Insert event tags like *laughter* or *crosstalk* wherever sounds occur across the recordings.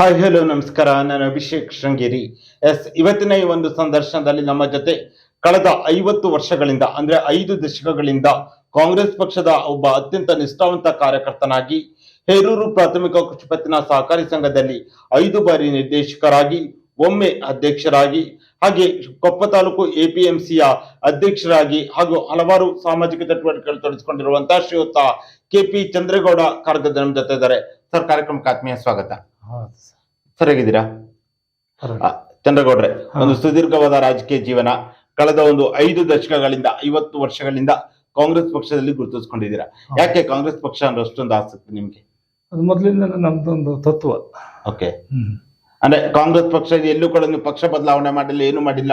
Hi hello ನಮಸ್ಕಾರ. ನಾನು Abhishek Sringeri. S, ಇವತ್ತಿನ ಈ ಒಂದು ಸಂದರ್ಶನದಲ್ಲಿ ನಮ್ಮ ಜೊತೆ ಕಳೆದ ಐವತ್ತು ವರ್ಷಗಳಿಂದ, ಅಂದ್ರೆ ಐದು ದಶಕಗಳಿಂದ ಕಾಂಗ್ರೆಸ್ ಪಕ್ಷದ ಒಬ್ಬ ಅತ್ಯಂತ ನಿಷ್ಠಾವಂತ ಕಾರ್ಯಕರ್ತನಾಗಿ, ಹೇರೂರು ಪ್ರಾಥಮಿಕ ಕೃಷಿ ಪತ್ತಿನ ಸಹಕಾರಿ ಸಂಘದಲ್ಲಿ ಐದು ಬಾರಿ ನಿರ್ದೇಶಕರಾಗಿ, ಒಮ್ಮೆ ಅಧ್ಯಕ್ಷರಾಗಿ, ಹಾಗೆ ಕೊಪ್ಪ ತಾಲೂಕು ಎಪಿಎಂಸಿಯ ಅಧ್ಯಕ್ಷರಾಗಿ ಹಾಗೂ ಹಲವಾರು ಸಾಮಾಜಿಕ ಚಟುವಟಿಕೆಗಳು ತೊಡಗಿಸಿಕೊಂಡಿರುವಂತಹ ಶ್ರೀಯುತ ಕೆ ಪಿ ಚಂದ್ರೇಗೌಡ ಕಾರ್ಗದ ನಮ್ಮ ಜೊತೆ ಇದ್ದಾರೆ. ಸರ್, ಕಾರ್ಯಕ್ರಮಕ್ಕೆ ಆತ್ಮೀಯ ಸ್ವಾಗತ. ಸರ್. ಸರಿಯಾಗಿದ್ದೀರಾ ಚಂದ್ರಗೌಡ್ರೆ ಒಂದು ಸುದೀರ್ಘವಾದ ರಾಜಕೀಯ ಜೀವನ ಕಳೆದ ಒಂದು ಐದು ದಶಕಗಳಿಂದ ಐವತ್ತು ವರ್ಷಗಳಿಂದ ಕಾಂಗ್ರೆಸ್ ಪಕ್ಷದಲ್ಲಿ ಗುರುತಿಸ್ಕೊಂಡಿದ್ದೀರಾ? ಯಾಕೆ ಕಾಂಗ್ರೆಸ್ ಪಕ್ಷ ಅಂದ್ರೆ ಅಷ್ಟೊಂದು ಆಸಕ್ತಿ ನಿಮ್ಗೆ? ಅದು ಮೊದಲಿಂದ ನಮ್ದೊಂದು ತತ್ವ. ಓಕೆ. ಅಂದ್ರೆ ಕಾಂಗ್ರೆಸ್ ಪಕ್ಷ ಎಲ್ಲೂ ಕೂಡ ನೀವು ಪಕ್ಷ ಬದಲಾವಣೆ ಮಾಡಿಲ್ಲ ಏನು ಮಾಡಿಲ್ಲ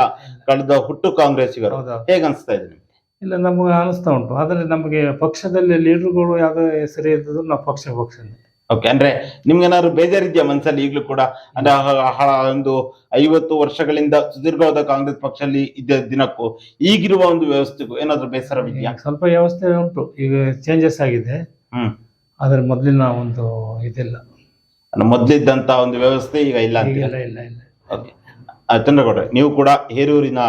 ಕಳೆದ ಹುಟ್ಟು ಕಾಂಗ್ರೆಸ್ಸಿಗರು. ಹೇಗೆ ಅನಿಸ್ತಾ ಇದೆ ನಿಮ್ಗೆ? ಇಲ್ಲ ನಮಗೆ ಅನಿಸ್ತಾ ಉಂಟು. ಆದರೆ ನಮಗೆ ಪಕ್ಷದಲ್ಲಿ ಲೀಡರ್ಗಳು ಯಾವುದೇ ಸರಿ ಇರ್ತದ್ರು ನಾವು ಪಕ್ಷ ಪಕ್ಷನೇ. ಓಕೆ ಅಂದ್ರೆ ನಿಮ್ಗೇನಾದ್ರು ಬೇಜಾರಿದ್ಯಾ ಮನ್ಸಲ್ಲಿ ಈಗಲೂ ಕೂಡ? ಅಂದ್ರೆ ಒಂದು ಐವತ್ತು ವರ್ಷಗಳಿಂದ ಸುದೀರ್ಘವಾದ ಕಾಂಗ್ರೆಸ್ ಪಕ್ಷದಲ್ಲಿ ಇದ್ದ ದಿನಕ್ಕೂ ಈಗಿರುವ ಒಂದು ವ್ಯವಸ್ಥೆಗೂ ಏನಾದ್ರು ಬೇಸರವಿದ್ಯಾ? ಸ್ವಲ್ಪ ವ್ಯವಸ್ಥೆ ಉಂಟು. ಈಗ ಚೇಂಜಸ್ ಆಗಿದೆ. ಹ್ಮ್. ಆದರೆ ಮೊದಲಿನ ಒಂದು ಇದಿಲ್ಲ. ಮೊದ್ಲಿದ್ದಂತ ಒಂದು ವ್ಯವಸ್ಥೆ ಈಗ ಇಲ್ಲ ಅಂತ ಈಗೆಲ್ಲ ಇಲ್ಲ ಇಲ್ಲ ಓಕೆ ಚಂದ್ರಗೌಡ್ರೆ ನೀವು ಕೂಡ ಹೇರೂರಿನ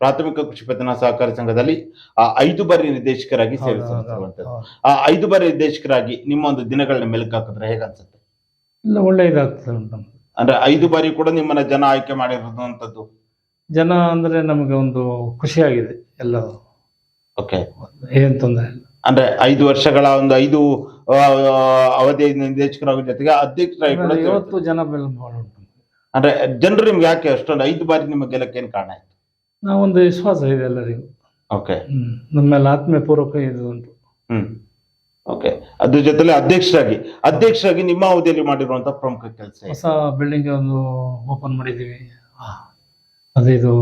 ಪ್ರಾಥಮಿಕ ಕೃಷಿ ಪತ್ತಿನ ಸಹಕಾರ ಸಂಘದಲ್ಲಿ ಆ, ಐದು ಬಾರಿ ನಿರ್ದೇಶಕರಾಗಿ ಸೇವೆ ಸಲ್ಲಿಸಿರುವಂತದ್ದು. ಆ ಐದು ಬಾರಿ ನಿರ್ದೇಶಕರಾಗಿ ನಿಮ್ಮ ಒಂದು ದಿನಗಳನ್ನ ಮೆಲುಕು ಹಾಕಿದ್ರೆ ಹೇಗೆ ಅನ್ಸುತ್ತೆ? ಇಲ್ಲ ಒಳ್ಳೆಯದಾಗ್ತದೆ. ಅಂದ್ರೆ ಐದು ಬಾರಿ ಕೂಡ ನಿಮ್ಮನ್ನ ಜನ ಆಯ್ಕೆ ಮಾಡಿರುವಂತದ್ದು ಜನ ಅಂದ್ರೆ ನಮಗೆ ಒಂದು ಖುಷಿಯಾಗಿದೆ ಎಲ್ಲ. ಓಕೆ ಏನ್ ತೊಂದರೆ ಇಲ್ಲ. ಅಂದ್ರೆ ಐದು ವರ್ಷಗಳ ಒಂದು ಐದು ಅವಧಿ ಅವಧಿಯ ನಿರ್ದೇಶಕರ ಜೊತೆಗೆ ಅಧ್ಯಕ್ಷರಾಗಿ ಕೂಡ ಇವತ್ತು ಜನ ಬೆಲೆ ಅಂದ್ರೆ ಜನರು ನಿಮ್ಗೆ ಯಾಕೆ ಅಷ್ಟೊಂದು ಐದು ಬಾರಿ ನಿಮ್ಮ ಗೆಲ್ಲಕ್ಕೆ ಏನ್ ಕಾರಣ ಆಯ್ತು? ನಾವೊಂದು ವಿಶ್ವಾಸ ಇದೆ ಎಲ್ಲರಿಗೂ. ಓಕೆ ನಮ್ಮೆಲ್ಲ ನಮ್ಮ ಮೇಲೆ ಆತ್ಮೀಯ ಪೂರ್ವಕ ಇದು ಉಂಟು. ಹ್ಮ್. ಓಕೆ ಅದ್ರ ಜೊತೆಲಿ ಅಧ್ಯಕ್ಷರಾಗಿ ಅಧ್ಯಕ್ಷರಾಗಿ ನಿಮ್ಮ ಅವಧಿಯಲ್ಲಿ ಮಾಡಿರುವಂತ ಪ್ರಮುಖ ಕೆಲಸ ಹೊಸ ಬಿಲ್ಡಿಂಗ್ ಒಂದು ಓಪನ್ ಮಾಡಿದ್ದೀವಿ. ಆ, ಅದು ಇದು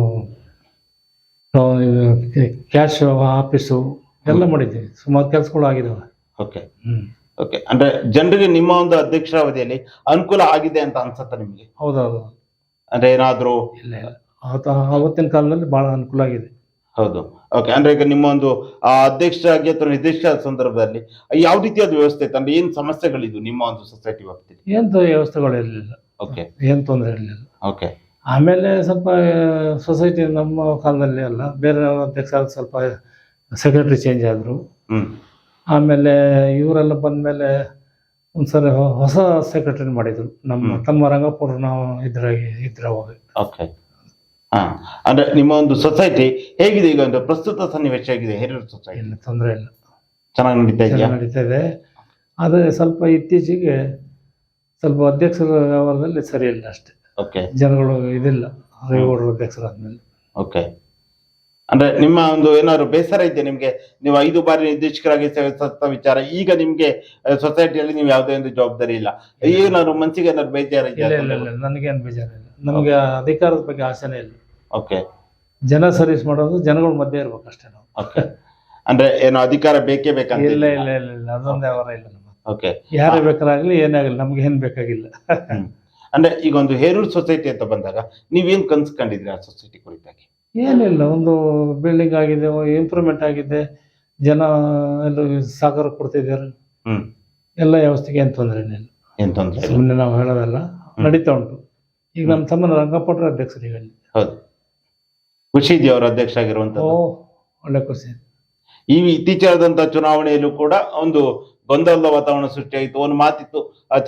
ಕ್ಯಾಶ್ ಆಫೀಸು ಎಲ್ಲ ಮಾಡಿದ್ದೀವಿ. ಸುಮಾರು ಕೆಲಸಗಳು ಆಗಿದಾವೆ. ಓಕೆ ಓಕೆ ಅಂದ್ರೆ ಜನರಿಗೆ ನಿಮ್ಮ ಒಂದು ಅಧ್ಯಕ್ಷರ ಅವಧಿಯಲ್ಲಿ ಅನುಕೂಲ ಆಗಿದೆ ಅಂತ ಅನ್ಸುತ್ತೆ ನಿಮಗೆ? ಹೌದೌದು. ಅಂದ್ರೆ ಏನಾದ್ರೂ ಇಲ್ಲ. ಇಲ್ಲ ಅವತ್ತಿನ ಆವತ್ತಿನ ಕಾಲದಲ್ಲಿ ಬಹಳ ಅನುಕೂಲ ಆಗಿದೆ. ಹೌದು. ಓಕೆ ಅಂದ್ರೆ ಈಗ ನಿಮ್ಮ ಒಂದು ಆ, ಅಧ್ಯಕ್ಷರಾಗಿ ಅಥವಾ ನಿರ್ದೇಶ ಸಂದರ್ಭದಲ್ಲಿ ಯಾವ ರೀತಿಯಾದ ವ್ಯವಸ್ಥೆ ಇತ್ತು ಅಂದ್ರೆ ಏನ್ ಸಮಸ್ಯೆಗಳಿದ್ವು ನಿಮ್ಮ ಒಂದು ಸೊಸೈಟಿ ವ್ಯಾಪ್ತಿಯಲ್ಲಿ ಏನು ವ್ಯವಸ್ಥೆಗಳು ಇರಲಿಲ್ಲ. ಓಕೆ ಏನು ತೊಂದರೆ ಇರಲಿಲ್ಲ. ಓಕೆ ಆಮೇಲೆ ಸ್ವಲ್ಪ ಸೊಸೈಟಿ ನಮ್ಮ ಕಾಲದಲ್ಲಿ ಅಲ್ಲ ಬೇರೆ ಅಧ್ಯಕ್ಷ ಸ್ವಲ್ಪ ಸೆಕ್ರೆಟರಿ ಚೇಂಜ್ ಆದರು. ಹ್ಮ್. ಆಮೇಲೆ ಇವರೆಲ್ಲ ಬಂದಮೇಲೆ ಒಂದ್ಸರಿ ಹೊ- ಹೊಸ ಸೆಕ್ರೆಟರಿ ಮಾಡಿದ್ರು. ನಮ್ಮ ತಮ್ಮ ರಂಗಪುರ ನಾವು ಇದ್ರಾಗಿ ಇದ್ರೆ ಅವಾಗ ಓಕೆ ಹಾ. ಅಂದ್ರೆ ನಿಮ್ಮ ಒಂದು ಸೊಸೈಟಿ ಹೇಗಿದೆ ಈಗ ಒಂದು ಪ್ರಸ್ತುತ ಸನ್ನಿವೇಶ ಆಗಿದೆ ಹಿರಿಯೂರು ಸೊಸೈಟಿ ಇಲ್ಲ ತೊಂದರೆ ಇಲ್ಲ. ಚೆನ್ನಾಗಿ ನಡೀತಾ ಇದೆ ಚೆನ್ನಾಗಿ ನಡೀತಾ ಇದೆ. ಆದರೆ ಸ್ವಲ್ಪ ಇತ್ತೀಚೆಗೆ ಸ್ವಲ್ಪ ಅಧ್ಯಕ್ಷರ ವ್ಯವಹಾರದಲ್ಲಿ ಸರಿ ಇಲ್ಲ ಅಷ್ಟೇ. ಓಕೆ. ಜನಗಳು ಇದಿಲ್ಲ ಅಧ್ಯಕ್ಷರ ಅಧ್ಯಕ್ಷರಾದ್ಮೇಲೆ ಓಕೆ. ಅಂದ್ರೆ ನಿಮ್ಮ ಒಂದು ಏನಾದ್ರು ಬೇಸರ ಇದೆಯಾ ನಿಮ್ಗೆ? ನೀವು ಐದು ಬಾರಿ ನಿರ್ದೇಶಕರಾಗಿ ಸೇವೆ ಸತ್ತ ವಿಚಾರ ಈಗ ನಿಮ್ಗೆ ಸೊಸೈಟಿಯಲ್ಲಿ ನೀವು ಯಾವುದೇ ಒಂದು ಜವಾಬ್ದಾರಿ ಇಲ್ಲ. ಏನಾದ್ರು ಮನ್ಸಿಗೆ ಏನಾದ್ರು ಬೇಜಾರ ಇಲ್ಲ ಇಲ್ಲ ಇಲ್ಲ ನನಗೇನು ಬೇಜಾರಿಲ್ಲ. ನಮಗೆ ಅಧಿಕಾರದ ಬಗ್ಗೆ ಆಸೆನೇ ಇಲ್ಲ. ಓಕೆ ಜನ ಸರ್ವಿಸ್ ಮಾಡೋದು ಜನಗಳ ಮಧ್ಯೆ ಇರ್ಬೇಕು ಅಷ್ಟೇ ನಾವು. ಓಕೆ ಅಂದ್ರೆ ಏನು ಅಧಿಕಾರ ಬೇಕೇ ಬೇಕಂತ ಇಲ್ಲ ಇಲ್ಲ ಇಲ್ಲ ಇಲ್ಲ. ಅದೊಂದು ವ್ಯವಹಾರ ಇಲ್ಲ ನಮ್ಮ ಓಕೆ ಯಾರೇ ಬೇಕಾರಾಗ್ಲಿ ಏನೇ ಆಗಲಿ ನಮ್ಗೆ ಏನು ಬೇಕಾಗಿಲ್ಲ. ಅಂದ್ರೆ ಈಗ ಒಂದು ಹೇರೂರ್ ಸೊಸೈಟಿ ಅಂತ ಬಂದಾಗ ನೀವೇನ್ ಕನ್ಸ್ಕೊಂಡಿದ್ರಿ ಆ ಸೊಸೈಟಿ ಕುರಿತಾಗಿ? ಏನಿಲ್ಲ ಒಂದು ಬಿಲ್ಡಿಂಗ್ ಆಗಿದೆ ಇಂಪ್ರೂವ್ಮೆಂಟ್ ಆಗಿದೆ. ಜನ ಎಲ್ಲ ಸಹಕಾರ ಕೊಡ್ತಿದ್ದಾರೆ. ಎಲ್ಲ ವ್ಯವಸ್ಥೆಗೆ ಏನು ತೊಂದರೆ ಏನ್ ತೊಂದ್ರೆ ಸುಮ್ಮನೆ ನಾವು ಹೇಳೋದಲ್ಲ ನಡೀತಾ ಉಂಟು. ಈಗ ನಮ್ಮ ತಮ್ಮನ ರಂಗಪಟ್ರ ಅಧ್ಯಕ್ಷರು ಈಗ ಹೌದು. ಖುಷಿ ಇದೆಯಾ ಅವ್ರ ಅಧ್ಯಕ್ಷ ಓ ಒಳ್ಳೆ ಖುಷಿ. ಈ ಇತ್ತೀಚಾದಂತ ಚುನಾವಣೆಯಲ್ಲೂ ಕೂಡ ಒಂದು ಗೊಂದಲದ ವಾತಾವರಣ ಸೃಷ್ಟಿಯಾಯಿತು. ಒಂದು ಮಾತಿತ್ತು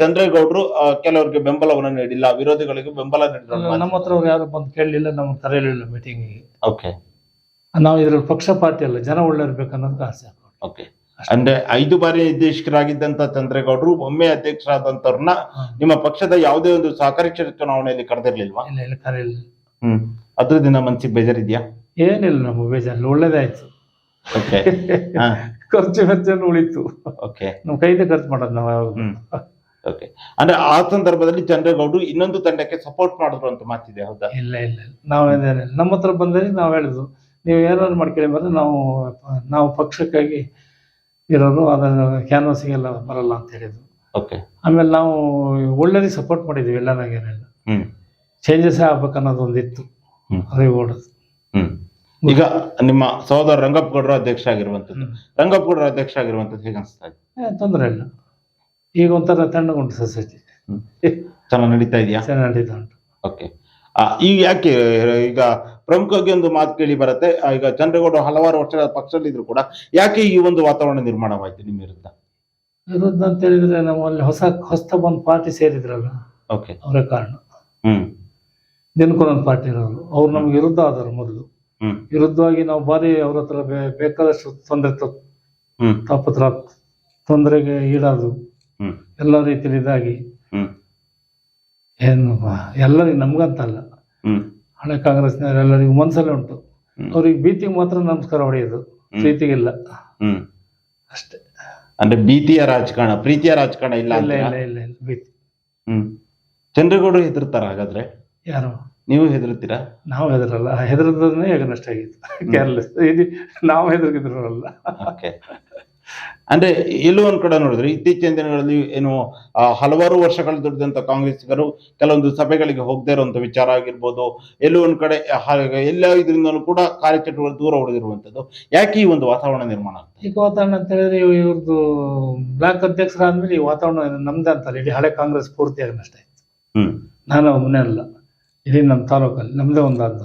ಚಂದ್ರೇಗೌಡರು ಕೆಲವರಿಗೆ ಬೆಂಬಲವನ್ನು ನೀಡಿಲ್ಲ ವಿರೋಧಿಗಳಿಗೆ ಬೆಂಬಲ ನೀಡಿದ್ರು ನಮ್ಮ ಹತ್ರ ಅವ್ರು ಯಾರು ಬಂದು ಕೇಳಲಿಲ್ಲ ನಮ್ಗೆ ಕರೆಯಲಿಲ್ಲ ಮೀಟಿಂಗಿಗೆ ಓಕೆ. ನಾವು ಇದ್ರಲ್ಲಿ ಪಕ್ಷ ಪಾರ್ಟಿ ಅಲ್ಲ ಜನ ಒಳ್ಳೆ ಅನ್ನೋದಕ್ಕೆ ಆಸೆ ಓಕೆ. ಅಂದ್ರೆ ಐದು ಬಾರಿ ನಿರ್ದೇಶಕರಾಗಿದ್ದಂತ ಚಂದ್ರೇಗೌಡರು ಒಮ್ಮೆ ಅಧ್ಯಕ್ಷರಾದಂತವ್ರನ್ನ. ನಿಮ್ಮ ಪಕ್ಷದ ಯಾವುದೇ ಒಂದು ಸಹಕಾರಿ ಕ್ಷೇತ್ರ ಚುನಾವಣೆಯಲ್ಲಿ ಕರೆದಿರ್ಲಿಲ್ವಾ? ಇಲ್ಲ ಇಲ್ಲ ಕರೆಯಲಿಲ್ಲ. ಹ್ಮ್. ಅದ್ರದಿಂದ ಮನ್ಸಿಗೆ ಬೇಜಾರಿದ್ಯಾ? ಏನಿಲ್ಲ ನಮ್ಮ ಬೇಜಾರು ಒಳ್ಳೇದಾಯ್ತು. ಓಕೆ *laughs* ಹಾ. ಖರ್ಚು ವೆಚ್ಚನೂ ಉಳಿತು. ಓಕೆ ನಮ್ಮ ಕೈದೇ ಖರ್ಚು ಮಾಡೋದು ನಾವು ಹ್ಮ್. ಓಕೆ ಅಂದ್ರೆ ಆ ಸಂದರ್ಭದಲ್ಲಿ ಚಂದ್ರೇಗೌಡರು ಇನ್ನೊಂದು ತಂಡಕ್ಕೆ ಸಪೋರ್ಟ್ ಮಾಡಿದ್ರು ಅಂತ ಮಾತಿದೆ ಹೌದಾ? ಇಲ್ಲ ಇಲ್ಲ ನಾವೇನೇನಿಲ್ಲ ನಮ್ಮ ಹತ್ರ ಬಂದರೆ ನಾವು ಹೇಳಿದ್ವು ನೀವು ಏನಾದ್ರು ಮಾಡ್ಕೊಳ್ಳಿ ಬಂದ್ರೆ ನಾವು ನಾವು ಪಕ್ಷಕ್ಕಾಗಿ ಇರೋರು ಅದನ್ನು ಕ್ಯಾನ್ವಾಸಿಗೆಲ್ಲ ಬರಲ್ಲ ಅಂತ ಹೇಳಿದ್ರು ಓಕೆ ಆಮೇಲೆ ನಾವು ಒಳ್ಳೇದಿ ಸಪೋರ್ಟ್ ಮಾಡಿದ್ವಿ ಎಲ್ಲ ಏನಿಲ್ಲ ಹ್ಮ್. ಚೇಂಜಸ್ ಆಗ್ಬೇಕು ಅನ್ನೋದೊಂದಿತ್ತು. ರೇವಗೌಡದು ಹ್ಮ್. ಈಗ ನಿಮ್ಮ ಸಹೋದರ ರಂಗಪ್ಪಗೌಡರ ಅಧ್ಯಕ್ಷ ಆಗಿರುವಂತದ್ದು. ರಂಗಪ್ಪಗೌಡರ ಅಧ್ಯಕ್ಷ ಆಗಿರುವಂತದ್ದು ಹೇಗೆ ಅನಿಸ್ತಾ ಇದೆ? ತೊಂದರೆ ಇಲ್ಲ. ಈಗ ಒಂಥರ ತಣ್ಣಗುಂಟು ಸೊಸೈಟಿ. ಚೆನ್ನಾಗಿ ನಡೀತಾ ಇದೆಯಾ? ಚೆನ್ನಾಗಿ ನಡೀತಾ ಉಂಟು. ಓಕೆ. ಈಗ ಯಾಕೆ ಈಗ ಪ್ರಮುಖವಾಗಿ ಒಂದು ಮಾತು ಕೇಳಿ ಬರುತ್ತೆ. ಈಗ ಚಂದ್ರಗೌಡ ಹಲವಾರು ವರ್ಷಗಳ ಪಕ್ಷದಲ್ಲಿದ್ರು ಕೂಡ ಯಾಕೆ ಈ ಒಂದು ವಾತಾವರಣ ನಿರ್ಮಾಣವಾಯಿತು ನಿಮ್ಮ ವಿರುದ್ಧ? ವಿರುದ್ಧ ಅಂತ ಹೇಳಿದ್ರೆ ನಮ್ಮಲ್ಲಿ ಹೊಸ ಹೊಸ ಒಂದು ಪಾರ್ಟಿ ಸೇರಿದ್ರಲ್ಲ ಓಕೆ. ಅವರ ಕಾರಣ. ಹ್ಮ್. ದಿನಕ್ಕೊಂದೊಂದು ಪಾರ್ಟಿ ಇರೋರು ಅವ್ರು ನಮ್ಗೆ ವಿರುದ್ಧ ಆದರು ಮೊದಲು. ವಿರುದ್ಧವಾಗಿ ನಾವು ಬಾರಿ ಅವ್ರ ಹತ್ರ ಬೇಕಾದಷ್ಟು ತೊಂದರೆ ತಪ್ಪತ್ರ ತಾಪತ್ರ ತೊಂದರೆಗೆ ಈಡಾದು ಹ್ಮ್. ಎಲ್ಲ ರೀತಿಯಲ್ಲಿ ಇದಾಗಿ. ಏನು ಎಲ್ಲರಿಗೂ ನಮ್ಗಂತಲ್ಲ ಹಳೆ ಕಾಂಗ್ರೆಸ್ನವರೆಲ್ಲರಿಗೂ ಮನಸ್ಸಲ್ಲೇ ಉಂಟು. ಹ್ಮ್. ಅವ್ರಿಗೆ ಭೀತಿಗೆ ಮಾತ್ರ ನಮಸ್ಕಾರ ಹೊಡೆಯೋದು. ಪ್ರೀತಿಗಿಲ್ಲ. ಅಷ್ಟೇ. ಅಂದ್ರೆ ಭೀತಿಯ ರಾಜಕಾರಣ ಪ್ರೀತಿಯ ರಾಜಕಾರಣ ಇಲ್ಲ ಇಲ್ಲ? ಇಲ್ಲ ಇಲ್ಲ ಭೀತಿ. ಹ್ಮ್. ಚಂದ್ರೇಗೌಡರು ಹೆದರ್ತಾರ ಹಾಗಾದ್ರೆ? ಯಾರು? ನೀವು ಹೆದರ್ತೀರಾ ನಾವು ಹೆದರಲ್ಲ. ಹೆದರದನ್ನೇ ನಷ್ಟ ಆಗಿತ್ತು. ಕೇರ್ಲೆಸ್ ಇದು ನಾವು ಹೆದರ್ಗಿದ್ರಲ್ಲ ಓಕೆ. ಅಂದ್ರೆ ಎಲ್ಲೋ ಒಂದ್ ಕಡೆ ನೋಡಿದ್ರೆ ಇತ್ತೀಚಿನ ದಿನಗಳಲ್ಲಿ ಏನು ಹಲವಾರು ವರ್ಷಗಳ ದುಡಿದಂತ ಕಾಂಗ್ರೆಸ್ಸಿಗರು ಕೆಲವೊಂದು ಸಭೆಗಳಿಗೆ ಹೋಗದೇ ಇರುವಂತ ವಿಚಾರ ಆಗಿರ್ಬೋದು ಎಲ್ಲೋ ಒಂದ್ ಕಡೆ ಎಲ್ಲ ಇದರಿಂದಲೂ ಕೂಡ ಕಾರ್ಯಚಟುವಟಿಕೆ ದೂರ ಉಳಿದಿರುವಂತದ್ದು ಯಾಕೆ ಈ ಒಂದು ವಾತಾವರಣ ನಿರ್ಮಾಣ ಈ ಈಗ ವಾತಾವರಣ ಅಂತ ಹೇಳಿದ್ರೆ ಇವ್- ಇವ್ರದ್ದು ಬ್ಲಾಕ್ ಅಧ್ಯಕ್ಷರಾದ್ಮೇಲೆ ಈ ವಾತಾವರಣ ನಮ್ದೇ ಅಂತಾರೆ. ಇಡೀ ಹಳೆ ಕಾಂಗ್ರೆಸ್ ಪೂರ್ತಿಯಾಗಿ ನಷ್ಟ ಆಯ್ತು. ಹ್ಮ್. ನಾನು ಒಬ್ಬನೇ ಅಲ್ಲ. ಇಡೀ ನಮ್ಮ ತಾಲೂಕಲ್ಲಿ ನಮ್ದೇ ಒಂದಾದ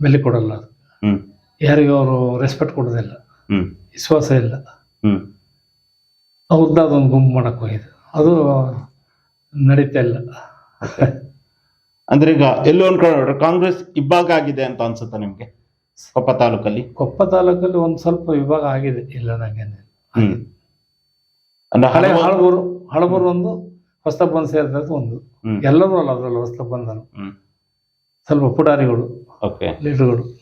ಬೆಲೆ ಕೊಡಲ್ಲ ಅದು. ಯಾರಿಗೂ ಅವರು ರೆಸ್ಪೆಕ್ಟ್ ಕೊಡೋದಿಲ್ಲ. ವಿಶ್ವಾಸ ಇಲ್ಲ. ಹ್ಮ್. ಅವ್ರದ್ದು ಅದೊಂದು ಗುಂಪು ಮಾಡಕ್ ಹೋಗಿದೆ. ಅದು ನಡೀತಾ ಇಲ್ಲ. ಅಂದ್ರೆ ಈಗ ಎಲ್ಲೋ ಒಂದ್ ಕಡೆ ಕಾಂಗ್ರೆಸ್ ಇಬ್ಬಾಗ ಆಗಿದೆ ಅಂತ ಅನ್ಸುತ್ತಾ ನಿಮ್ಗೆ? ಕೊಪ್ಪ ತಾಲೂಕಲ್ಲಿ? ಕೊಪ್ಪ ತಾಲೂಕಲ್ಲಿ ಒಂದ್ ಸ್ವಲ್ಪ ವಿಭಾಗ ಆಗಿದೆ. ಇಲ್ಲ ನಂಗೆ ಹಳೆ ಹಳಬರು ಹಳಬರು ಒಂದು ಹೊಸ ಬಂದು ಸೇರಿದ್ರೆ ಒಂದು. ಎಲ್ಲರೂ ಅಲ್ಲ ಅದ್ರಲ್ಲಿ ಹೊಸ ಬಂದನು. ಸ್ವಲ್ಪ ಪುಡಾರಿಗಳು ಲೀಡರ್ಗಳು.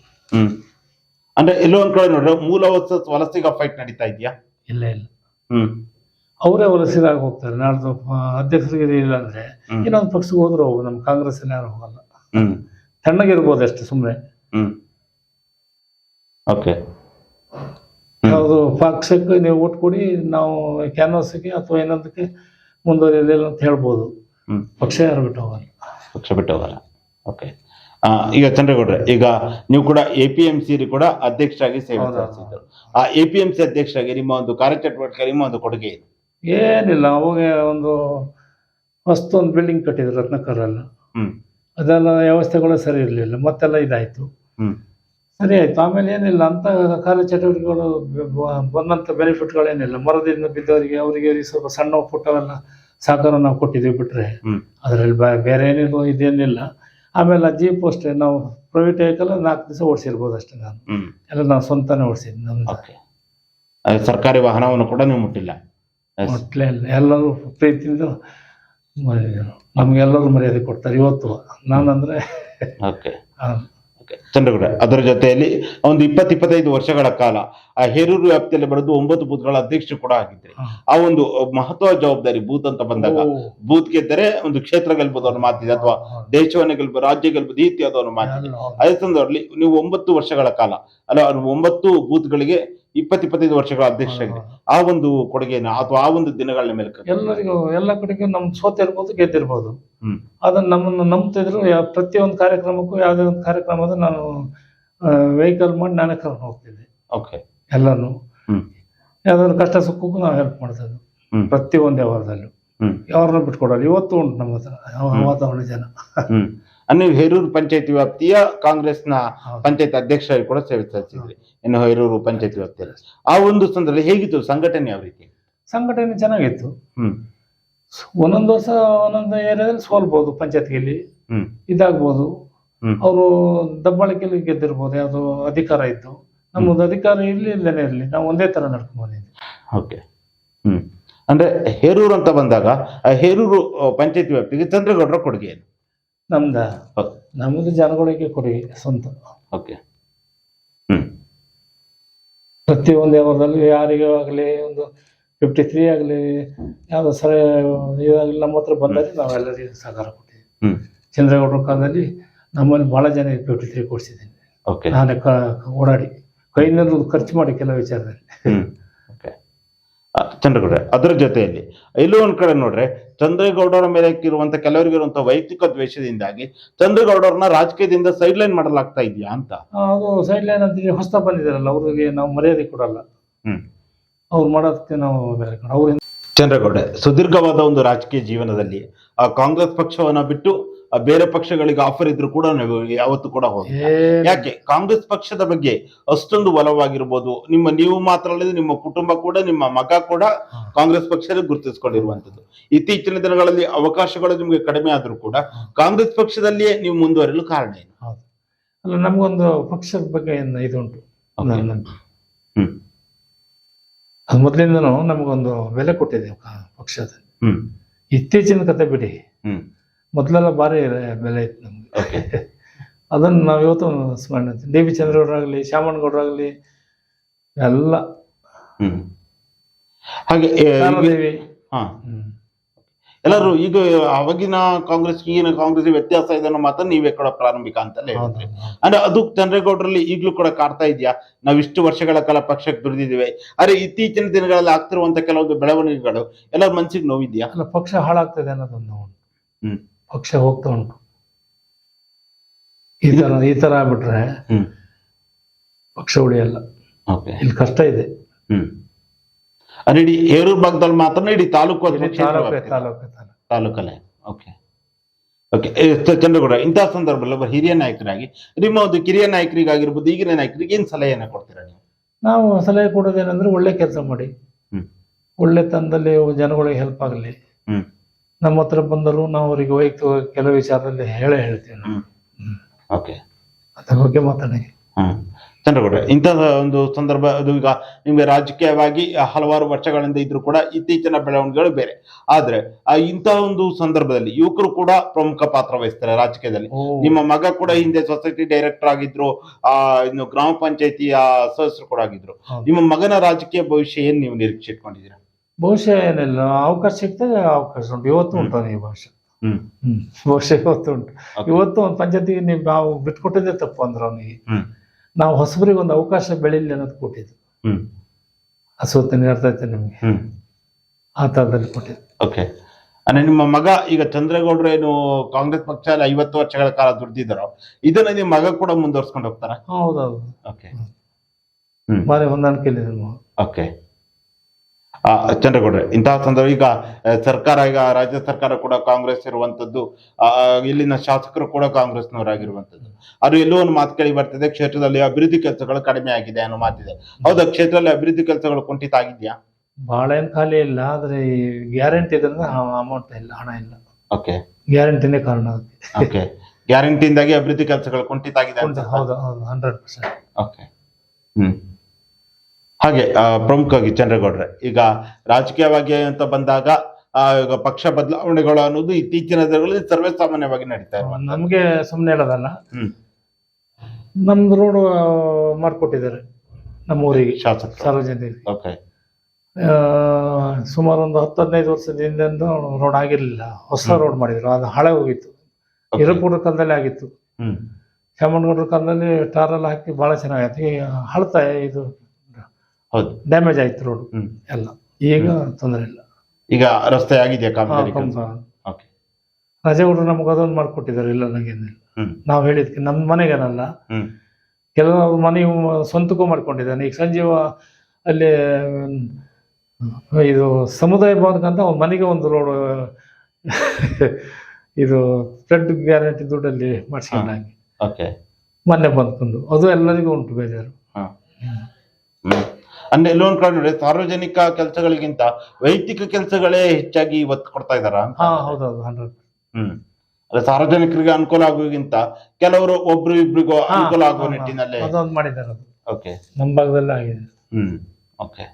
ಅಂದ್ರೆ ಎಲ್ಲೋ ಒಂದ್ ಕಡೆ ನೋಡ್ರೆ ಮೂಲ ವಲಸ- ವಲಸಿಗ ಫೈಟ್ ನಡೀತಾ ಇದೆಯಾ? ಇಲ್ಲ ಇಲ್ಲ. ಅವರೇ ವಲಸಿದಾಗ ಹೋಗ್ತಾರೆ. ನಾಡ್ದು ಅಧ್ಯಕ್ಷರಿಗೆ ಇಲ್ಲ ಅಂದ್ರೆ. ಇನ್ನೊಂದು ಪಕ್ಷಕ್ಕೆ ಹೋದ್ರು ಹೋಗು ನಮ್ಮ ಕಾಂಗ್ರೆಸ್ ಯಾರು ಹೋಗಲ್ಲ. ತಣ್ಣಗಿರ್ಬೋದು ಅಷ್ಟೇ ಸುಮ್ಮನೆ ಓಕೆ. ಯಾವುದು ಪಕ್ಷಕ್ಕೆ ನೀವು ಓಟ್ ಕೊಡಿ ನಾವು ಕ್ಯಾನ್ವಾಸ್ಗೆ ಅಥವಾ ಇನ್ನೊಂದಕ್ಕೆ ಮುಂದುವರಿಯೋದಿಲ್ಲ ಅಂತ ಹೇಳ್ಬೋದು. ಪಕ್ಷ ಯಾರು ಬಿಟ್ಟು ಹೋಗಲ್ಲ ಪಕ್ಷ ಬಿಟ್ಟು ಹೋಗಲ್ಲ ಓಕೆ ಈಗ ಚಂದ್ರಗೌಡ್ರೆ ಈಗ ನೀವು ಕೂಡ ಎ ಪಿ ಎಂ ಸಿ ಕೂಡ ಅಧ್ಯಕ್ಷರಾಗಿ ಸೇವೆ ಸಲ್ಲಿಸಿದ್ರು ಆ ಎ ಪಿ ಎಂ ಸಿ ಅಧ್ಯಕ್ಷರಾಗಿ ನಿಮ್ಮ ಒಂದು ಕಾರ್ಯಚಟುವಟಿಕೆ ನಿಮ್ಮ ಒಂದು ಕೊಡುಗೆ ಏನು? ಏನಿಲ್ಲ ಅವಾಗ ಒಂದು ಹೊಸ್ತು ಒಂದು ಬಿಲ್ಡಿಂಗ್ ಕಟ್ಟಿದ್ರು ರತ್ನಕರಲ್ಲ ಅದೆಲ್ಲ ವ್ಯವಸ್ಥೆಗಳು ಸರಿ ಇರಲಿಲ್ಲ ಮತ್ತೆಲ್ಲ ಇದಾಯಿತು. ಸರಿ ಆಯ್ತು. ಆಮೇಲೆ ಏನಿಲ್ಲ ಅಂತ ಕಾರ್ಯ ಚಟುವಟಿಕೆಗಳು ಬಂದಂಥ ಬೆನಿಫಿಟ್ಗಳೇನಿಲ್ಲ ಮರದಿಂದ ಬಿದ್ದವರಿಗೆ ಅವರಿಗೆ ಸ್ವಲ್ಪ ಸಣ್ಣ ಪುಟ್ಟವೆಲ್ಲ ಸಹಕಾರ ನಾವು ಕೊಟ್ಟಿದ್ದೀವಿ ಬಿಟ್ರೆ ಅದರಲ್ಲಿ ಬೇರೆ ಏನಿಲ್ಲ ಇದೇನಿಲ್ಲ. ಆಮೇಲೆ ಜೀಪ್ ಅಷ್ಟೇ ನಾವು ಪ್ರೈವೇಟ್ ವೆಹಿಕಲ್ ನಾಲ್ಕು ದಿವಸ ಓಡಿಸಿರ್ಬೋದು ಅಷ್ಟೇ ನಾನು. ಎಲ್ಲ ನಾವು ಸ್ವಂತನೇ ಓಡಿಸಿದ್ದು ನಮ್ಮ ಸರ್ಕಾರಿ ವಾಹನವನ್ನು ಕೂಡ ನೀವು ಮುಟ್ಟಿಲ್ಲ. ಮುಟ್ಟಲೇ ಇಲ್ಲ. ಎಲ್ಲರೂ ಪ್ರೀತಿಯಿಂದ ನಮ್ಗೆಲ್ಲರೂ ಮರ್ಯಾದೆ ಕೊಡ್ತಾರೆ ಇವತ್ತು. ನಾನಂದ್ರೆ ಓಕೆ *laughs* ಚಂದ್ರಗೌಡ ಅದರ ಜೊತೆಯಲ್ಲಿ ಒಂದು ಇಪ್ಪತ್ತು ಇಪ್ಪತ್ತೈದು ವರ್ಷಗಳ ಕಾಲ ಆ ಹೇರೂರು ವ್ಯಾಪ್ತಿಯಲ್ಲಿ ಬರೆದು ಒಂಬತ್ತು ಬೂತ್ಗಳ ಅಧ್ಯಕ್ಷರು ಕೂಡ ಆಗಿದ್ರೆ. ಆ ಒಂದು ಮಹತ್ವ ಜವಾಬ್ದಾರಿ ಬೂತ್ ಅಂತ ಬಂದಾಗ ಬೂತ್ ಗೆದ್ದರೆ ಒಂದು ಕ್ಷೇತ್ರ ಅನ್ನೋ ಮಾತಿದೆ ಅಥವಾ. ದೇಶವನ್ನೇ ಗೆಲ್ಬೋದು ರಾಜ್ಯ ಗೆಲ್ಬೋದು ಈ ಮಾತಿದೆ. ಅದೇ ಸಂದರ್ಭದಲ್ಲಿ ನೀವು ಒಂಬತ್ತು ವರ್ಷಗಳ ಕಾಲ ಅಲ್ಲ ಒಂಬತ್ತು ಬೂತ್ಗಳಿಗೆ ಇಪ್ಪತ್ತು ಇಪ್ಪತ್ತೈದು ವರ್ಷಗಳ ಅಧ್ಯಕ್ಷರಾಗಿದೆ ಆ ಒಂದು ಕೊಡುಗೆನ ಅಥವಾ ಆ ಒಂದು ದಿನಗಳ ಮೇಲೆ ಎಲ್ಲರಿಗೂ ಎಲ್ಲ ಕಡೆಗೂ ನಮ್ ಸೋತಿರ್ಬೋದು ಗೆದ್ದಿರ್ಬೋದು ಅದನ್ನ ನಮ್ಮನ್ನು ನಂಬ್ತಿದ್ರು ಪ್ರತಿಯೊಂದು ಕಾರ್ಯಕ್ರಮಕ್ಕೂ ಯಾವುದೇ ಒಂದು ಕಾರ್ಯಕ್ರಮದ ನಾನು ವೆಹಿಕಲ್ ಮಾಡಿ ನಾನೇ ಕರ್ಕೊಂಡು ಹೋಗ್ತಿದ್ದೆ. ಓಕೆ ಎಲ್ಲಾನು. ಯಾವ್ದಾದ್ರು ಕಷ್ಟ ಸುಖಕ್ಕೂ ನಾವು ಹೆಲ್ಪ್ ಮಾಡ್ತಿದ್ವಿ. ಪ್ರತಿ ಪ್ರತಿಯೊಂದು ವ್ಯವಹಾರದಲ್ಲೂ. ಹ್ಮ್. ಯಾರನ್ನ ಬಿಟ್ಕೊಡಲ್ಲ. ಇವತ್ತು ಉಂಟು ನಮ್ಮ ಹತ್ರ ವಾತಾವರಣ ಜನ. ನೀವು ಹೇರೂರು ಪಂಚಾಯತಿ ವ್ಯಾಪ್ತಿಯ ಕಾಂಗ್ರೆಸ್ನ. ಪಂಚಾಯತ್ ಅಧ್ಯಕ್ಷರಾಗಿ ಕೂಡ ಸೇವೆ ಸಲ್ಲಿಸಿದ್ರಿ. ಇನ್ನು ಹೇರೂರು ಪಂಚಾಯತಿ ವ್ಯಾಪ್ತಿಯಲ್ಲಿ. ಆ ಒಂದು ಸಂದರ್ಭದಲ್ಲಿ ಹೇಗಿತ್ತು ಸಂಘಟನೆ ಯಾವ ರೀತಿ? ಸಂಘಟನೆ ಚೆನ್ನಾಗಿತ್ತು. ಹ್ಮ್. ಒಂದೊಂದು ವರ್ಷ ಒಂದೊಂದು ಏರಿಯಾದಲ್ಲಿ ಸೋಲ್ಬಹುದು ಪಂಚಾಯತ್ಗೆಲ್ಲಿ. ಇದಾಗ್ಬೋದು. ಅವರು ದಬ್ಬಾಳಿಕೆಯಲ್ಲಿ ಗೆದ್ದಿರ್ಬೋದು ಯಾವುದು ಅಧಿಕಾರ ಇತ್ತು. ನಮ್ಮದು ಅಧಿಕಾರ ಇಲ್ಲಿ ಇಲ್ಲೇ ಇರಲಿ. ನಾವು ಒಂದೇ ತರ ನಡ್ಕೊಂಡು ಬಂದಿದ್ವಿ. ಓಕೆ. ಹ್ಮ್. ಅಂದ್ರೆ ಹೇರೂರು ಅಂತ ಬಂದಾಗ ಆ ಹೇರೂರು ಪಂಚಾಯತಿ ವ್ಯಾಪ್ತಿಗೆ ಚಂದ್ರಗೌಡರ ಕೊಡುಗೆ ಏನು? ನಮ್ದ. ನಮ್ದು ಜನಗಳಿಗೆ ಕೊಡಿ ಸ್ವಂತ. ಓಕೆ ಪ್ರತಿಯೊಂದು ಯಾವ್ದಲ್ಲಿ ಯಾರಿಗೂ ಆಗಲಿ ಒಂದು ಫಿಫ್ಟಿ ತ್ರೀ ಆಗಲಿ ಯಾವ್ದು ಸರ ಇದಾಗಲಿ ನಮ್ಮ ಹತ್ರ ಬಂದಲ್ಲಿ ನಾವೆಲ್ಲರಿಗೂ ಸಹಕಾರ ಕೊಟ್ಟಿದ್ದೀವಿ ಹ್ಮ್. ಚಂದ್ರೇಗೌಡರ ಕಾಲದಲ್ಲಿ ನಮ್ಮಲ್ಲಿ ಭಾಳ ಜನ ಫಿಫ್ಟಿ ತ್ರೀ ಕೊಡಿಸಿದ್ದೀನಿ. ಓಕೆ ನಾನೇ ಓಡಾಡಿ ಕೈನಲ್ಲಿ ಖರ್ಚು ಮಾಡಿ ಕೆಲವು ವಿಚಾರದಲ್ಲಿ. ಚಂದ್ರಗೌಡ ಅದರ ಜೊತೆಯಲ್ಲಿ. ಇಲ್ಲೂ ಒಂದ್ ಕಡೆ ನೋಡ್ರೆ ಚಂದ್ರೇಗೌಡರ ಮೇಲೆ ಇರುವಂತ ಕೆಲವರಿಗೆ ಇರುವಂತ ವೈಯಕ್ತಿಕ ದ್ವೇಷದಿಂದಾಗಿ ಚಂದ್ರಗೌಡರನ್ನ ರಾಜಕೀಯದಿಂದ ಸೈಡ್ ಲೈನ್ ಮಾಡಲಾಗ್ತಾ ಇದೆಯಾ ಅಂತ? ಅದು ಸೈಡ್ ಲೈನ್ ಅಂತ ಹೊಸ ಬಂದಿದಾರಲ್ಲ ಅವ್ರಿಗೆ ನಾವು ಮರ್ಯಾದೆ ಕೊಡಲ್ಲ. ಹ್ಮ್. ಅವ್ರು ಮಾಡೋದಕ್ಕೆ ನಾವು ಅವ್ರಿಂದ ಚಂದ್ರಗೌಡ ಸುದೀರ್ಘವಾದ ಒಂದು ರಾಜಕೀಯ ಜೀವನದಲ್ಲಿ ಆ ಕಾಂಗ್ರೆಸ್ ಪಕ್ಷವನ್ನ ಬಿಟ್ಟು ಬೇರೆ ಪಕ್ಷಗಳಿಗೆ ಆಫರ್ ಇದ್ರು ಕೂಡ ಯಾವತ್ತು ಯಾವತ್ತೂ ಕೂಡ ಹೋಗಿ ಯಾಕೆ? ಕಾಂಗ್ರೆಸ್ ಪಕ್ಷದ ಬಗ್ಗೆ ಅಷ್ಟೊಂದು ಒಲವಾಗಿರ್ಬೋದು. ನಿಮ್ಮ ನೀವು ಮಾತ್ರ ಅಲ್ಲದೆ ನಿಮ್ಮ ಕುಟುಂಬ ಕೂಡ ನಿಮ್ಮ ಮಗ ಕೂಡ ಕಾಂಗ್ರೆಸ್ ಪಕ್ಷದ ಗುರುತಿಸಿಕೊಂಡಿರುವಂತದ್ದು ಇತ್ತೀಚಿನ ದಿನಗಳಲ್ಲಿ ಅವಕಾಶಗಳು ನಿಮಗೆ ಕಡಿಮೆ ಆದ್ರೂ ಕೂಡ ಕಾಂಗ್ರೆಸ್ ಪಕ್ಷದಲ್ಲಿಯೇ ನೀವು ಮುಂದುವರಿಯಲು ಕಾರಣ ಏನು? ಹೌದು. ಅಲ್ಲ ನಮಗೊಂದು ಪಕ್ಷದ ಬಗ್ಗೆ ಇದು ಹ್ಮ್. ಅದು ಮೊದಲಿಂದನೂ ನಮಗೊಂದು ಬೆಲೆ ಕೊಟ್ಟಿದೆ ಪಕ್ಷದ. ಹ್ಮ್. ಇತ್ತೀಚಿನ ಕತೆ ಬಿಡಿ. ಹ್ಮ್. ಮೊದಲೆಲ್ಲ ಭಾರಿ ಬೆಲೆ ಇತ್ತು ನಮ್ಗೆ. *laughs* ಅದನ್ನ ನಾವು ಇವತ್ತು ಸ್ಮರಣೆ ಡಿ ಬಿ ಚಂದ್ರಗೌಡರಾಗಲಿ ಶ್ಯಾಮಣ್ಣಗೌಡರಾಗಲಿ ಎಲ್ಲ. ಹ್ಮ್. ಹಾಗೆ ಹ್ಮ್. ಎಲ್ಲರೂ ಈಗ ಅವಾಗಿನ ಕಾಂಗ್ರೆಸ್ ಈಗಿನ ಕಾಂಗ್ರೆಸ್ ವ್ಯತ್ಯಾಸ ಇದೆ ಅನ್ನೋ ಮಾತನ್ನ ನೀವೇ ಕೂಡ ಪ್ರಾರಂಭಿಕ ಅಂತಲೇ ಹೌದು, ಹೇಳಿದ್ರಿ. ಅಂದ್ರೆ ಅದು ಚಂದ್ರೇಗೌಡರಲ್ಲಿ ಈಗಲೂ ಕೂಡ ಕಾಡ್ತಾ ಇದೆಯಾ? ನಾವು ಇಷ್ಟು ವರ್ಷಗಳ ಕಾಲ ಪಕ್ಷಕ್ಕೆ ದುಡಿದಿದ್ದೇವೆ. ಆದ್ರೆ ಇತ್ತೀಚಿನ ದಿನಗಳಲ್ಲಿ ಆಗ್ತಿರುವಂತ ಕೆಲವೊಂದು ಬೆಳವಣಿಗೆಗಳು ಎಲ್ಲರ ಮನ್ಸಿಗೆ ನೋವಿದ್ಯಾ? ಅಲ್ಲ ಪಕ್ಷ ಹಾಳಾಗ್ತದೆ ಅನ್ನೋದೊಂದು ಹ್ಮ್. ಪಕ್ಷ ಹೋಗ್ತಾ ಉಂಟು. ಈ ತರ ಈ ತರ ಆಗ್ಬಿಟ್ರೆ ಪಕ್ಷ ಉಳಿಯಲ್ಲ. ಓಕೆ. ಇಲ್ಲಿ ಕಷ್ಟ ಇದೆ. ಹ್ಮ್. ಅಂದ್ರೆ ಇಡೀ ಹೇರೂರು ಭಾಗದಲ್ಲಿ ಮಾತ್ರ ಇಡೀ ತಾಲೂಕು ತಾಲೂಕಲ್ಲೇ? ಓಕೆ. ಓಕೆ. ಚಂದ್ರಗೌಡ ಇಂತಹ ಸಂದರ್ಭದಲ್ಲಿ ಒಬ್ಬ ಹಿರಿಯ ನಾಯಕರಾಗಿ ನಿಮ್ಮ ಒಂದು ಕಿರಿಯ ನಾಯಕರಿಗಾಗಿರ್ಬೋದು ಈಗಿನ ನಾಯಕರಿಗೆ ಏನು ಸಲಹೆಯನ್ನ ಕೊಡ್ತೀರಾ ನೀವು? ನಾವು ಸಲಹೆ ಕೊಡೋದೇನಂದ್ರೆ ಒಳ್ಳೆ ಕೆಲಸ ಮಾಡಿ. ಒಳ್ಳೆ ತಂದಲ್ಲಿ ಜನಗಳಿಗೆ ಹೆಲ್ಪ್ ಆಗಲಿ. ನಮ್ಮ ಹತ್ರ ಬಂದರು ನಾವು ಅವರಿಗೆ ವೈಯಕ್ತಿಕ ಕೆಲವು ವಿಚಾರದಲ್ಲಿ ಹೇಳೇ ಹೇಳ್ತೀವಿ ನಾವು. ಹ್ಮ್. ಹ್ಮ್. ಓಕೆ. ಅದ್ರ ಬಗ್ಗೆ ಮಾತಾಡಿ. ಹ್ಮ್. ಚಂದ್ರಗೌಡ ಇಂತಹ ಒಂದು ಸಂದರ್ಭ ಅದು ಈಗ ನಿಮ್ಗೆ ರಾಜಕೀಯವಾಗಿ ಹಲವಾರು ವರ್ಷಗಳಿಂದ ಇದ್ರೂ ಕೂಡ ಇತ್ತೀಚಿನ ಬೆಳವಣಿಗೆಗಳು ಬೇರೆ. ಆದ್ರೆ ಆ ಇಂತಹ ಒಂದು ಸಂದರ್ಭದಲ್ಲಿ ಯುವಕರು ಕೂಡ ಪ್ರಮುಖ ಪಾತ್ರ ವಹಿಸ್ತಾರೆ ರಾಜಕೀಯದಲ್ಲಿ. ನಿಮ್ಮ ಮಗ ಕೂಡ ಹಿಂದೆ ಸೊಸೈಟಿ ಡೈರೆಕ್ಟರ್ ಆಗಿದ್ರು ಆ ಇನ್ನು ಗ್ರಾಮ ಪಂಚಾಯತಿಯ ಸದಸ್ಯರು ಕೂಡ ಆಗಿದ್ರು. ಹೌದು. ನಿಮ್ಮ ಮಗನ ರಾಜಕೀಯ ಭವಿಷ್ಯ ಏನ್ ನೀವು ನಿರೀಕ್ಷೆ ಇಟ್ಕೊಂಡಿದ್ದೀರಾ ಬಹುಶಃ ಏನಿಲ್ಲ ಅವಕಾಶ ಸಿಗ್ತದೆ ಅವಕಾಶ ಉಂಟು. ಇವತ್ತು ಉಂಟು ಈ ಭಾಷೆ. ಹ್ಮ್. ಬಹುಶಃ ಇವತ್ತು ಉಂಟು. ಇವತ್ತು ಒಂದು ಪಂಚಾಯತಿಗೆ ನೀವು ನಾವು ಬಿಟ್ಕೊಟ್ಟಿದ್ದೆ ತಪ್ಪು ಅಂದ್ರೆ ಅವನಿಗೆ. ನಾವು ಹೊಸಬರಿಗೆ ಒಂದು ಅವಕಾಶ ಬೆಳೀಲಿ ಅನ್ನೋದು ಕೊಟ್ಟಿದ್ದು. ಅಸೋತನೆ ಅರ್ಥ ಆಯ್ತು ನಿಮ್ಗೆ? ಆ ಥರದಲ್ಲಿ ಕೊಟ್ಟಿದ್ದು. ಓಕೆ ಅಂದ್ರೆ ನಿಮ್ಮ ಮಗ ಈಗ ಚಂದ್ರೇಗೌಡರು ಏನು ಕಾಂಗ್ರೆಸ್ ಪಕ್ಷ ಅಲ್ಲಿ ಐವತ್ತು ವರ್ಷಗಳ ಕಾಲ ದುಡ್ದಿದ್ದಾರೋ. ಇದನ್ನ ನಿಮ್ಮ ಮಗ ಕೂಡ ಮುಂದುವರ್ಸ್ಕೊಂಡು ಹೋಗ್ತಾರ? ಹೌದೌದು. ಓಕೆ ಬಾರಿ ಹೊಂದಾಣಿಕೆ ಓಕೆ ಚಂದ್ರಗೌಡ್ರೆ. ಇಂತಹ ಸಂದರ್ಭ ಈಗ ಸರ್ಕಾರ ಈಗ ರಾಜ್ಯ ಸರ್ಕಾರ ಕೂಡ ಕಾಂಗ್ರೆಸ್ ಇರುವಂತದ್ದು ಇಲ್ಲಿನ ಶಾಸಕರು ಕೂಡ ಕಾಂಗ್ರೆಸ್ನವರಾಗಿರುವಂತದ್ದು. ಅದು ಎಲ್ಲೋ ಒಂದು ಮಾತು ಕೇಳಿ ಬರ್ತದೆ ಕ್ಷೇತ್ರದಲ್ಲಿ ಅಭಿವೃದ್ಧಿ ಕೆಲಸಗಳು ಕಡಿಮೆ ಆಗಿದೆ ಅನ್ನೋ ಮಾತಿದೆ. ಹೌದಾ ಕ್ಷೇತ್ರದಲ್ಲಿ ಅಭಿವೃದ್ಧಿ ಕೆಲಸಗಳು ಕುಂಠಿತ ಆಗಿದೆಯಾ ಬಹಳ ಏನ್ ಖಾಲಿ ಇಲ್ಲ ಆದರೆ ಗ್ಯಾರಂಟಿ ಇದ್ರಿಂದ ಅಮೌಂಟ್ ಇಲ್ಲ ಹಣ ಇಲ್ಲ. ಓಕೆ ಗ್ಯಾರಂಟಿನೇ ಕಾರಣ ಓಕೆ ಗ್ಯಾರಂಟಿಯಿಂದಾಗಿ ಅಭಿವೃದ್ಧಿ ಕೆಲಸಗಳು ಕುಂಠಿತ ಆಗಿದೆ ಹೌದು ಹೌದು ಹಂಡ್ರೆಡ್ ಪರ್ಸೆಂಟ್ ಓಕೆ ಹ್ಮ್. ಹಾಗೆ ಪ್ರಮುಖವಾಗಿ ಚಂದ್ರಗೌಡ್ರೆ. ಈಗ ರಾಜಕೀಯವಾಗಿ ಅಂತ ಬಂದಾಗ ಈಗ ಪಕ್ಷ ಬದಲಾವಣೆಗಳು ಅನ್ನೋದು ಇತ್ತೀಚಿನ ದಿನಗಳಲ್ಲಿ ಸರ್ವೇ ಸಾಮಾನ್ಯವಾಗಿ ನಡೀತಾ ಇರುವ ನಮಗೆ ಸುಮ್ಮನೆ ಹೇಳೋದಲ್ಲ. ನಮ್ದು ರೋಡ್ ಮಾಡಿಕೊಟ್ಟಿದ್ದಾರೆ ನಮ್ಮ ಊರಿಗೆ ಶಾಸಕ ಸಾರ್ವಜನಿಕರಿಗೆ. ಓಕೆ. ಸುಮಾರು ಒಂದು ಹತ್ತು ಹದಿನೈದು ವರ್ಷದ ಹಿಂದೆ ರೋಡ್ ಆಗಿರಲಿಲ್ಲ. ಹೊಸ ರೋಡ್ ಮಾಡಿದ್ರು. ಅದು ಹಳೆ ಹೋಗಿತ್ತು. ಇರಪೂರ್ವ ಕಾಲದಲ್ಲಿ ಆಗಿತ್ತು. ಚಾಮಣ್ಣಗೌಡ್ರ ಕಾಲದಲ್ಲಿ ಟಾರಲ್ಲಿ ಹಾಕಿ ಬಹಳ ಚೆನ್ನಾಗಿತ್ತು ಹಳತಾಯ ಹಳ್ತಾ ಇದು ಹೌದು. ಡ್ಯಾಮೇಜ್ ಆಯ್ತು ರೋಡ್ ಎಲ್ಲ. ಈಗ ತೊಂದರೆ ಇಲ್ಲ. ಈಗ ರಸ್ತೆ ಆಗಿದೆಯಾ ರಜೆ. ಓಕೆ ರಾಜೇಗೌಡರು ನಮ್ಗೆ ಅದೊಂದು ಮಾಡ್ಕೊಟ್ಟಿದ್ದಾರೆ ಇಲ್ಲ ನನಗೇನಿಲ್ಲ ನಾವು ಹೇಳಿದ್ಕೆ ನಮ್ಮ ಮನೆಗೇನಲ್ಲ. ಕೆಲವು ಕೆಲವರು ಮನೆ ಸ್ವಂತಕ್ಕೂ ಮಾಡ್ಕೊಂಡಿದ್ದಾನೆ. ಈಗ ಸಂಜೆ ಅಲ್ಲಿ ಇದು ಸಮುದಾಯ ಭವನಕ್ಕಂತ ಅವ್ನ ಮನೆಗೆ ಒಂದು ರೋಡ್ ಇದು ಫ್ಲಡ್ ಗ್ಯಾರಂಟಿ ದುಡ್ಡಲ್ಲಿ ಮಾಡಿಸ್ಕೊಂಡಾಗೆ ಓಕೆ ಮೊನ್ನೆ ಬಂದ್ಕೊಂಡು. ಅದು ಎಲ್ಲರಿಗೂ ಉಂಟು ಬೇಜಾರು. ಎಲ್ಲೋ ಒಂದ್ ಕಡೆ ನೋಡಿ ಸಾರ್ವಜನಿಕ ಕೆಲಸಗಳಿಗಿಂತ ವೈಯಕ್ತಿಕ ಕೆಲಸಗಳೇ ಹೆಚ್ಚಾಗಿ ಒತ್ತು ಕೊಡ್ತಾ ಇದಾರ ಹಾ ಹೌದೌದು ಹಂಡ್ರೆಡ್ ಹ್ಮ್. ಸಾರ್ವಜನಿಕರಿಗೆ ಅನುಕೂಲ ಆಗೋಗಿಂತ ಕೆಲವರು ಒಬ್ರು ಇಬ್ರಿಗೂ ಅನುಕೂಲ ಆಗುವ ನಿಟ್ಟಿನಲ್ಲಿ ಅದೊಂದು ಮಾಡಿದ್ದಾರೆ ಅದು. ಓಕೆ. ನಮ್ಮ ಭಾಗದಲ್ಲಿ ಆಗಿದೆ. Hmm okay.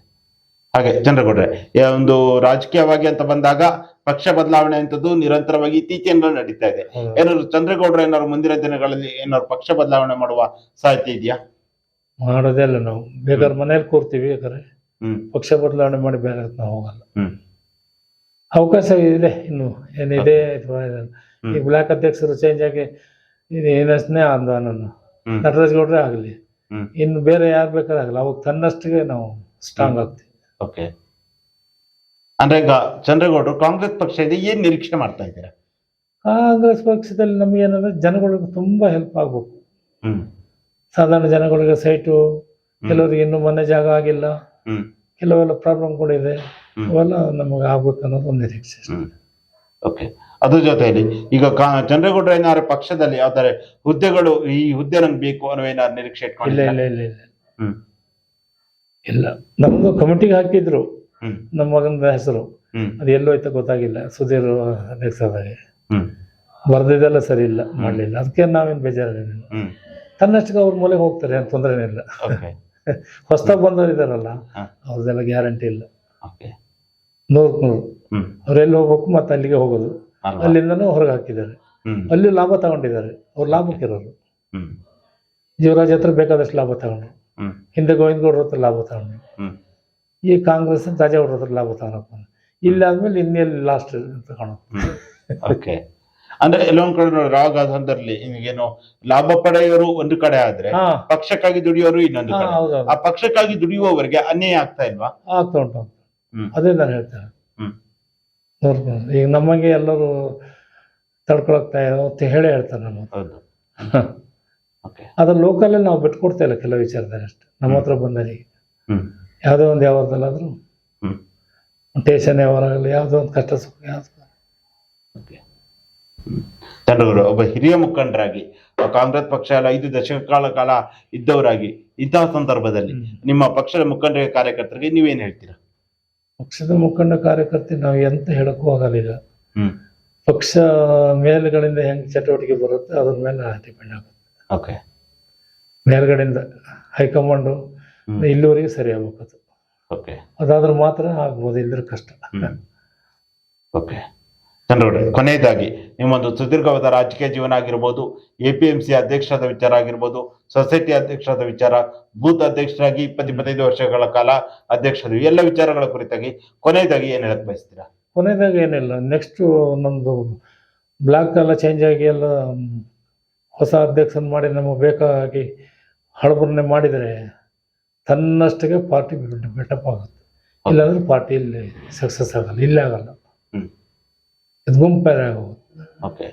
ಹಾಗೆ ಚಂದ್ರಗೌಡ್ರೆ ಈ ಒಂದು ರಾಜಕೀಯವಾಗಿ ಅಂತ ಬಂದಾಗ ಪಕ್ಷ ಬದಲಾವಣೆ ಅಂತದ್ದು ನಿರಂತರವಾಗಿ ಇತ್ತೀಚೆಯಿಂದ ನಡೀತಾ ಇದೆ. ಏನಾದ್ರು ಚಂದ್ರಗೌಡ್ರ ಏನಾದ್ರು ಮುಂದಿನ ದಿನಗಳಲ್ಲಿ ಏನಾದ್ರು ಪಕ್ಷ ಬದಲಾವಣೆ ಮಾಡುವ ಸಾಧ್ಯತೆ ಇದೆಯಾ? ಮಾಡೋದೇ ಇಲ್ಲ ನಾವು. ಬೇಕಾದ್ರೆ ಮನೇಲಿ ಕೂರ್ತೀವಿ ಬೇಕಾದ್ರೆ ಪಕ್ಷ ಬದಲಾವಣೆ ಮಾಡಿ ಬೇರೆ ನಾವು ಹೋಗಲ್ಲ. ಅವಕಾಶ ಇದೆ ಇನ್ನು. ಏನಿದೆ ಅಥವಾ ಈ ಬ್ಲಾಕ್ ಅಧ್ಯಕ್ಷರು ಚೇಂಜ್ ಆಗಿ ಏನಷ್ಟೇ ಅಂದ ನನ್ನ ನಟರಾಜ್ ಗೌಡ್ರೆ ಆಗಲಿ. ಇನ್ನು ಬೇರೆ ಯಾರು ಬೇಕಾದ್ರೆ ಆಗಲ್ಲ ಅವಾಗ ತನ್ನಷ್ಟಿಗೆ ನಾವು ಸ್ಟ್ರಾಂಗ್ ಆಗ್ತೀವಿ. ಓಕೆ ಅಂದ್ರೆ ಈಗ ಚಂದ್ರಗೌಡರು ಕಾಂಗ್ರೆಸ್ ಇದೆ ಏನ್ ನಿರೀಕ್ಷೆ ಮಾಡ್ತಾ ಇದ್ದೀರಾ? ಕಾಂಗ್ರೆಸ್ ಪಕ್ಷದಲ್ಲಿ ನಮ್ಗೆ ಏನಂದ್ರೆ ಜನಗಳಿಗೆ ತುಂಬಾ ಹೆಲ್ಪ್ ಆಗ್ಬೇಕು. ಸಾಧಾರಣ ಜನಗಳಿಗೆ ಸೈಟು ಕೆಲವರಿಗೆ ಇನ್ನೂ ಮನೆ ಜಾಗ ಆಗಿಲ್ಲ. ಕೆಲವೆಲ್ಲ ಪ್ರಾಬ್ಲಮ್ ಕೂಡ ಇದೆ. ಅವೆಲ್ಲ ನಮಗೆ ಆಗ್ಬೇಕು ಅನ್ನೋದು ಒಂದು ನಿರೀಕ್ಷೆ ಓಕೆ ಅದ್ರ ಜೊತೆಯಲ್ಲಿ ಈಗ ಚಂದ್ರೇಗೌಡರ ಏನಾದ್ರು ಪಕ್ಷದಲ್ಲಿ ಯಾವ್ದಾರೆ ಹುದ್ದೆಗಳು ಈ ಹುದ್ದೆ ನಂಗೆ ಬೇಕು ಅನ್ನೋ ಏನಾದ್ರು ನಿರೀಕ್ಷೆ ಇಲ್ಲ ಇಲ್ಲ ಇಲ್ಲ ಇಲ್ಲ. ಇಲ್ಲ. ನಮ್ದು ಕಮಿಟಿಗೆ ಹಾಕಿದ್ರು. ನಮ್ಮ ಮಗನ ಹೆಸರು. ಅದು ಎಲ್ಲೋಯ್ತ ಗೊತ್ತಾಗಿಲ್ಲ. ಸುಧೀರ್ ಅಧ್ಯಕ್ಷರಾಗಿ ಬರ್ದಿದ್ದೆಲ್ಲ ಸರಿ ಇಲ್ಲ ಮಾಡ್ಲಿಲ್ಲ. ಅದಕ್ಕೆ ನಾವೇನ್ ಬೇಜಾರಿಲ್ಲ. ತನ್ನಷ್ಟಕ್ಕೆ ಅವ್ರ ಮೂಲೆಗೆ ಹೋಗ್ತಾರೆ ಏನು ತೊಂದರೆ ಇಲ್ಲ. *laughs* ಹೊಸದಾಗಿ ಬಂದವರು ಇದಾರಲ್ಲ. ಅವ್ರದ್ದೆಲ್ಲ ಗ್ಯಾರಂಟಿ ಇಲ್ಲ. ನೂರು ಹ್ಮ್. ಅವ್ರು ಎಲ್ಲಿ ಹೋಗ್ಬೇಕು ಮತ್ತೆ ಅಲ್ಲಿಗೆ ಹೋಗೋದು. ಅಲ್ಲಿಂದನು ಹೊರಗೆ ಹಾಕಿದ್ದಾರೆ. ಅಲ್ಲಿ ಲಾಭ ತಗೊಂಡಿದ್ದಾರೆ. ಅವ್ರು ಲಾಭಕ್ಕಿರೋರು ಇರೋರು. ಜೀವರಾಜ್ ಹತ್ರ ಬೇಕಾದಷ್ಟು ಲಾಭ ತಗೊಂಡು ಹಿಂದೆ ಗೋವಿಂದಗೌಡ್ರ ಹತ್ರ ಲಾಭ ತಗೊಂಡ್ರು. ಈ ಕಾಂಗ್ರೆಸ್ ತಾಜಾಗೌಡ್ರ ಹತ್ರ ಲಾಭ ತಗೊಂಡಪ್ಪ ಇಲ್ಲಿ ಆದ್ಮೇಲೆ ಇನ್ನೆಲ್ಲಿ ಲಾಸ್ಟ್ ತಗೊಂಡು ಓಕೆ ಅಂದ್ರೆ ಎಲ್ಲೊಂದ್ ಕಡೆ ರಾಗ ಸಂದರ್ಭದಲ್ಲಿ ಏನು ಲಾಭ ಪಡೆಯೋರು ಒಂದು ಕಡೆ ಆದ್ರೆ ಪಕ್ಷಕ್ಕಾಗಿ ದುಡಿಯೋರು ಇನ್ನೊಂದು ಕಡೆ. ಆ ಪಕ್ಷಕ್ಕಾಗಿ ದುಡಿಯುವವರಿಗೆ ಅನ್ಯಾಯ ಆಗ್ತಾ ಇಲ್ವಾ? ಆಗ್ತಾ ಉಂಟು ಅದೇ ನಾನು ಹೇಳ್ತೇನೆ. ನೋಡ್ಕೊಂಡು ಈಗ ನಮಗೆ ಎಲ್ಲರೂ ತಡ್ಕೊಳಕ್ತಾ ಅಂತ ಹೇಳಿ ಹೇಳ್ತಾರೆ ನಮ್ಮ ಅದ್ರ *laughs* ಲೋಕಲಲ್ಲಿ ನಾವು ಬಿಟ್ಕೊಡ್ತಾ ಇಲ್ಲ ಕೆಲವು ವಿಚಾರದಲ್ಲಿ ಅಷ್ಟೆ ನಮ್ಮ ಹತ್ರ ಬಂದವರಿಗೆ. ಯಾವ್ದೋ ಒಂದು ಯಾವ್ದಲ್ಲಾದ್ರೂ ಟೇಷನ್ ಯಾವಾಗಲಿ ಯಾವುದೋ ಒಂದು ಕಷ್ಟ ಸುಖ ಯಾವ್ದು. ಓಕೆ ತಂಡವರು ಒಬ್ಬ ಹಿರಿಯ ಮುಖಂಡರಾಗಿ ಕಾಂಗ್ರೆಸ್ ಪಕ್ಷ ಎಲ್ಲ ಐದು ದಶಕಗಳ ಕಾಲ ಇದ್ದವರಾಗಿ ಇಂತಹ ಸಂದರ್ಭದಲ್ಲಿ ನಿಮ್ಮ ಪಕ್ಷದ ಮುಖಂಡ ಕಾರ್ಯಕರ್ತರಿಗೆ ನೀವೇನ್ ಹೇಳ್ತೀರಾ? ಪಕ್ಷದ ಮುಖಂಡ ಕಾರ್ಯಕರ್ತೆ ನಾವು ಎಂತ ಹೇಳಕ್ಕೂ ಆಗಲ್ಲ ಈಗ. ಪಕ್ಷ ಮೇಲ್ಗಳಿಂದ ಹೆಂಗ್ ಚಟುವಟಿಕೆ ಬರುತ್ತೆ ಅದ್ರ ಮೇಲೆ ಡಿಪೆಂಡ್ ಆಗುತ್ತೆ. ಓಕೆ. ಮೇಲ್ಗಡೆಯಿಂದ ಹೈಕಮಾಂಡು. ಇಲ್ಲಿವರೆಗೆ ಸರಿ ಆಗ್ಬೇಕು ಅದು ಓಕೆ. ಅದಾದ್ರೆ ಮಾತ್ರ ಆಗ್ಬೋದು ಇಲ್ದ್ರೆ ಕಷ್ಟ. ಓಕೆ. ಚಂದ್ರಗೌಡ್ರೆ ಕೊನೆಯದಾಗಿ ನಿಮ್ಮೊಂದು ಸುದೀರ್ಘವಾದ ರಾಜಕೀಯ ಜೀವನ ಆಗಿರ್ಬೋದು ಎ ಪಿ ಎಂ ಸಿ ಅಧ್ಯಕ್ಷರಾದ ವಿಚಾರ ಆಗಿರ್ಬೋದು ಸೊಸೈಟಿ ಅಧ್ಯಕ್ಷರಾದ ವಿಚಾರ ಬೂತ್ ಅಧ್ಯಕ್ಷರಾಗಿ ಇಪ್ಪತ್ತು ಇಪ್ಪತ್ತೈದು ವರ್ಷಗಳ ಕಾಲ ಅಧ್ಯಕ್ಷರು ಎಲ್ಲ ವಿಚಾರಗಳ ಕುರಿತಾಗಿ ಕೊನೆಯದಾಗಿ ಏನು ಹೇಳಕ್ ಬಯಸ್ತೀರಾ? ಕೊನೆಯದಾಗಿ ಏನಿಲ್ಲ. ನೆಕ್ಸ್ಟ್ ನಮ್ಮದು ಬ್ಲಾಕ್ ಎಲ್ಲ ಚೇಂಜ್ ಆಗಿ ಎಲ್ಲ ಹೊಸ ಅಧ್ಯಕ್ಷನ ಮಾಡಿ ನಮಗೆ ಬೇಕಾಗಿ ಹಳಬರನ್ನೇ ಮಾಡಿದರೆ ತನ್ನಷ್ಟಕ್ಕೆ ಪಾರ್ಟಿ ಬೆಟಪ್ ಆಗುತ್ತೆ. ಇಲ್ಲಾಂದ್ರೆ ಪಾರ್ಟಿ ಇಲ್ಲಿ ಸಕ್ಸಸ್ ಆಗಲ್ಲ. ಇಲ್ಲೇ ಆಗಲ್ಲ. ಇದು ಗುಂಪೇರೆ ಆಗೋಗುತ್ತೆ ಓಕೆ.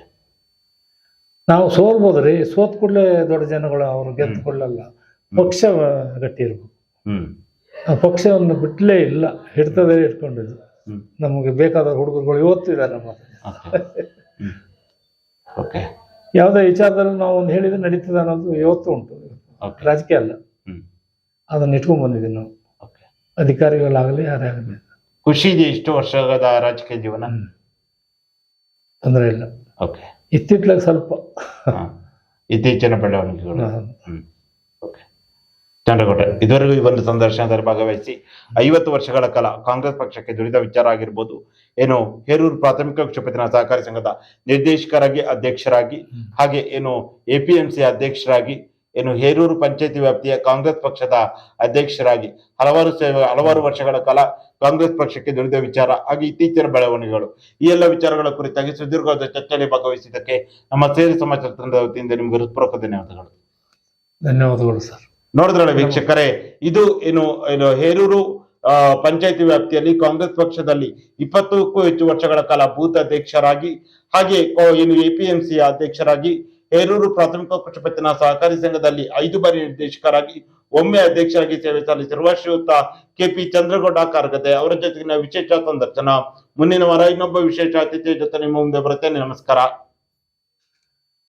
ನಾವು ಸೋಲ್ಬೋದು ರೀ ಸೋತ್ ಕೂಡಲೇ ದೊಡ್ಡ ಜನಗಳು ಅವರು ಗೆದ್ದುಕೊಳ್ಳಲ್ಲ ಪಕ್ಷ ಗಟ್ಟಿ ಇರ್ಬೇಕು. ಆ ಪಕ್ಷವನ್ನು ಬಿಟ್ಟಲೇ ಇಲ್ಲ ಹಿಡ್ತದೇ ಇಟ್ಕೊಂಡಿದ್ದು ನಮಗೆ ಬೇಕಾದ ಹುಡುಗರುಗಳು ಇವತ್ತು ಇದ್ದಾರೆ ನಮ್ಮ. ಓಕೆ. ಯಾವುದೇ ವಿಚಾರದಲ್ಲಿ ನಾವು ಒಂದು ಹೇಳಿದ್ರೆ ನಡೀತದೆ ಅನ್ನೋದು ಇವತ್ತು ಉಂಟು. ರಾಜಕೀಯ ಅಲ್ಲ. ಅದನ್ನ ಇಟ್ಕೊಂಡ್ ಬಂದಿದ್ದೀವಿ ನಾವು. ಅಧಿಕಾರಿಗಳಾಗಲಿ ಯಾರೇ ಆಗಲಿ ಖುಷಿ ಇದೆ ಇಷ್ಟು ವರ್ಷದ ರಾಜಕೀಯ ಜೀವನ? ತೊಂದರೆ ಇಲ್ಲ. ಓಕೆ. ಇತ್ತಿತ್ಲಾಗ ಸ್ವಲ್ಪ. ಹಾ. ಇತ್ತೀಚಿನ ಬೆಳವಣಿಗೆಗಳು. ಹ್ಮ್. ಓಕೆ. ಚಂದ್ರಗೌಡ ಇದುವರೆಗೂ ಈ ಒಂದು ಸಂದರ್ಶನದಲ್ಲಿ ಭಾಗವಹಿಸಿ ಐವತ್ತು ವರ್ಷಗಳ ಕಾಲ ಕಾಂಗ್ರೆಸ್ ಪಕ್ಷಕ್ಕೆ ದುಡಿದ ವಿಚಾರ ಆಗಿರ್ಬೋದು. ಏನು ಹೇರೂರು ಪ್ರಾಥಮಿಕ ಕ್ಷೇತ್ರನ ಸಹಕಾರಿ ಸಂಘದ ನಿರ್ದೇಶಕರಾಗಿ ಅಧ್ಯಕ್ಷರಾಗಿ ಹಾಗೆ ಏನು ಎಪಿಎಂಸಿ ಅಧ್ಯಕ್ಷರಾಗಿ ಏನು ಹೇರೂರು ಪಂಚಾಯತಿ ವ್ಯಾಪ್ತಿಯ ಕಾಂಗ್ರೆಸ್ ಪಕ್ಷದ ಅಧ್ಯಕ್ಷರಾಗಿ ಹಲವಾರು ಸೇವೆ ಹಲವಾರು ವರ್ಷಗಳ ಕಾಲ ಕಾಂಗ್ರೆಸ್ ಪಕ್ಷಕ್ಕೆ ದುಡಿದ ವಿಚಾರ ಹಾಗೆ ಇತ್ತೀಚಿನ ಬೆಳವಣಿಗೆಗಳು. ಈ ಎಲ್ಲ ವಿಚಾರಗಳ ಕುರಿತಾಗಿ ಸುದೀರ್ಘವಾದ ಚರ್ಚೆಯಲ್ಲಿ ಭಾಗವಹಿಸಿದ್ದಕ್ಕೆ ನಮ್ಮ ಸೇರಿ ಸಮಾಚಾರ ತಂಡದ ವತಿಯಿಂದ ನಿಮ್ಗೆ ಹೃತ್ಪೂರ್ವಕ ಧನ್ಯವಾದಗಳು. ಧನ್ಯವಾದಗಳು ಸರ್. ನೋಡಿದ್ರಲ್ಲ ವೀಕ್ಷಕರೇ ಇದು ಏನು ಏನು ಹೇರೂರು ಪಂಚಾಯತಿ ವ್ಯಾಪ್ತಿಯಲ್ಲಿ ಕಾಂಗ್ರೆಸ್ ಪಕ್ಷದಲ್ಲಿ ಇಪ್ಪತ್ತಕ್ಕೂ ಹೆಚ್ಚು ವರ್ಷಗಳ ಕಾಲ ಭೂತ ಅಧ್ಯಕ್ಷರಾಗಿ ಹಾಗೆ ಏನು ಎಪಿಎಂಸಿ ಅಧ್ಯಕ್ಷರಾಗಿ ಹೇರೂರು ಪ್ರಾಥಮಿಕ ಕೃಷಿ ಪತ್ತಿನ ಸಹಕಾರಿ ಸಂಘದಲ್ಲಿ ಐದು ಬಾರಿ ನಿರ್ದೇಶಕರಾಗಿ, ಒಮ್ಮೆ ಅಧ್ಯಕ್ಷರಾಗಿ ಸೇವೆ ಸಲ್ಲಿಸಿರುವ ಶ್ರೀಯುತ ಕೆಪಿ ಚಂದ್ರಗೌಡ ಕಾರ್ಗದೆ ಅವರ ಜೊತೆಗಿನ ವಿಶೇಷ ಸಂದರ್ಶನ. ಮುಂದಿನ ವಾರ ಇನ್ನೊಬ್ಬ ವಿಶೇಷ ಅತಿಥಿಯ ಜೊತೆ ನಿಮ್ಮ ಮುಂದೆ ಬರುತ್ತೇನೆ. ನಮಸ್ಕಾರ.